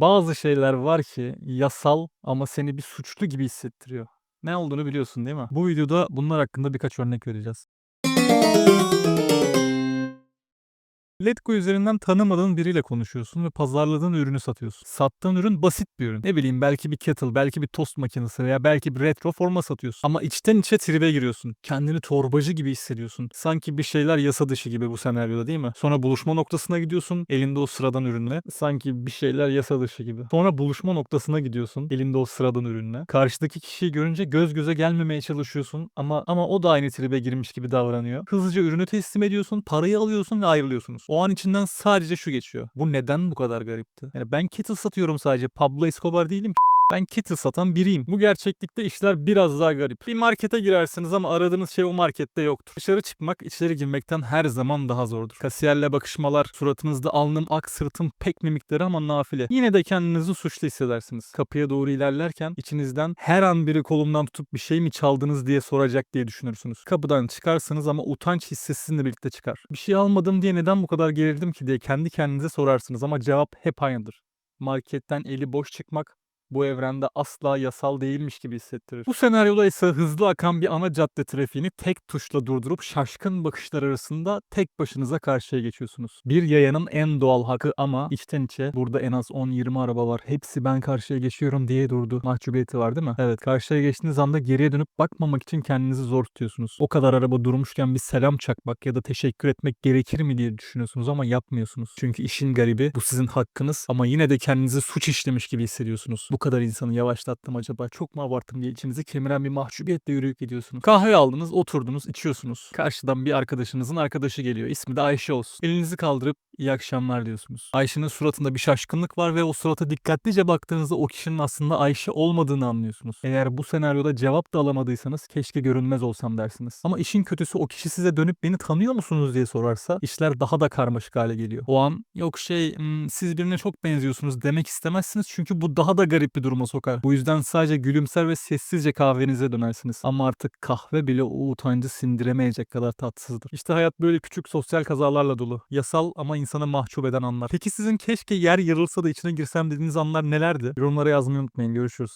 Bazı şeyler var ki yasal ama seni bir suçlu gibi hissettiriyor. Ne olduğunu biliyorsun değil mi? Bu videoda bunlar hakkında birkaç örnek vereceğiz. Letgo üzerinden tanımadığın biriyle konuşuyorsun ve pazarladığın ürünü satıyorsun. Sattığın ürün basit bir ürün. Ne bileyim belki bir kettle, belki bir tost makinesi veya belki bir retro forma satıyorsun. Ama içten içe tribe giriyorsun. Kendini torbacı gibi hissediyorsun. Sanki bir şeyler yasa dışı gibi bu senaryoda değil mi? Sonra buluşma noktasına gidiyorsun elinde o sıradan ürünle. Sanki bir şeyler yasa dışı gibi. Sonra buluşma noktasına gidiyorsun elinde o sıradan ürünle. Karşıdaki kişiyi görünce göz göze gelmemeye çalışıyorsun ama ama o da aynı tribe girmiş gibi davranıyor. Hızlıca ürünü teslim ediyorsun, parayı alıyorsun ve ayrılıyorsunuz. O an içinden sadece şu geçiyor. Bu neden bu kadar garipti? Yani ben kettle satıyorum sadece. Pablo Escobar değilim ki. Ben kettle satan biriyim. Bu gerçeklikte işler biraz daha garip. Bir markete girersiniz ama aradığınız şey o markette yoktur. Dışarı çıkmak içeri girmekten her zaman daha zordur. Kasiyerle bakışmalar, suratınızda alnım ak sırtım pek mimikleri ama nafile. Yine de kendinizi suçlu hissedersiniz. Kapıya doğru ilerlerken içinizden her an biri kolumdan tutup bir şey mi çaldınız diye soracak diye düşünürsünüz. Kapıdan çıkarsınız ama utanç hissi sizinle birlikte çıkar. Bir şey almadım diye neden bu kadar gerildim ki diye kendi kendinize sorarsınız ama cevap hep aynıdır. Marketten eli boş çıkmak bu evrende asla yasal değilmiş gibi hissettirir. Bu senaryoda ise hızlı akan bir ana cadde trafiğini tek tuşla durdurup şaşkın bakışlar arasında tek başınıza karşıya geçiyorsunuz. Bir yayanın en doğal hakkı ama içten içe burada en az 10-20 araba var. Hepsi ben karşıya geçiyorum diye durdu. Mahcubiyeti var değil mi? Evet karşıya geçtiğiniz anda geriye dönüp bakmamak için kendinizi zor tutuyorsunuz. O kadar araba durmuşken bir selam çakmak ya da teşekkür etmek gerekir mi diye düşünüyorsunuz ama yapmıyorsunuz. Çünkü işin garibi bu sizin hakkınız ama yine de kendinizi suç işlemiş gibi hissediyorsunuz. Bu kadar insanı yavaşlattım acaba çok mu abarttım diye içinizi kemiren bir mahcubiyetle yürüyüp gidiyorsunuz. Kahve aldınız, oturdunuz, içiyorsunuz. Karşıdan bir arkadaşınızın arkadaşı geliyor. İsmi de Ayşe olsun. Elinizi kaldırıp iyi akşamlar diyorsunuz. Ayşe'nin suratında bir şaşkınlık var ve o surata dikkatlice baktığınızda o kişinin aslında Ayşe olmadığını anlıyorsunuz. Eğer bu senaryoda cevap da alamadıysanız keşke görünmez olsam dersiniz. Ama işin kötüsü o kişi size dönüp beni tanıyor musunuz diye sorarsa işler daha da karmaşık hale geliyor. O an yok şey "Hmm, siz birine çok benziyorsunuz demek istemezsiniz çünkü bu daha da garip bir duruma sokar. Bu yüzden sadece gülümser ve sessizce kahvenize dönersiniz. Ama artık kahve bile o utancı sindiremeyecek kadar tatsızdır. İşte hayat böyle küçük sosyal kazalarla dolu. Yasal ama insanı mahcup eden anlar. Peki sizin keşke yer yarılsa da içine girsem dediğiniz anlar nelerdi? Yorumlara yazmayı unutmayın. Görüşürüz.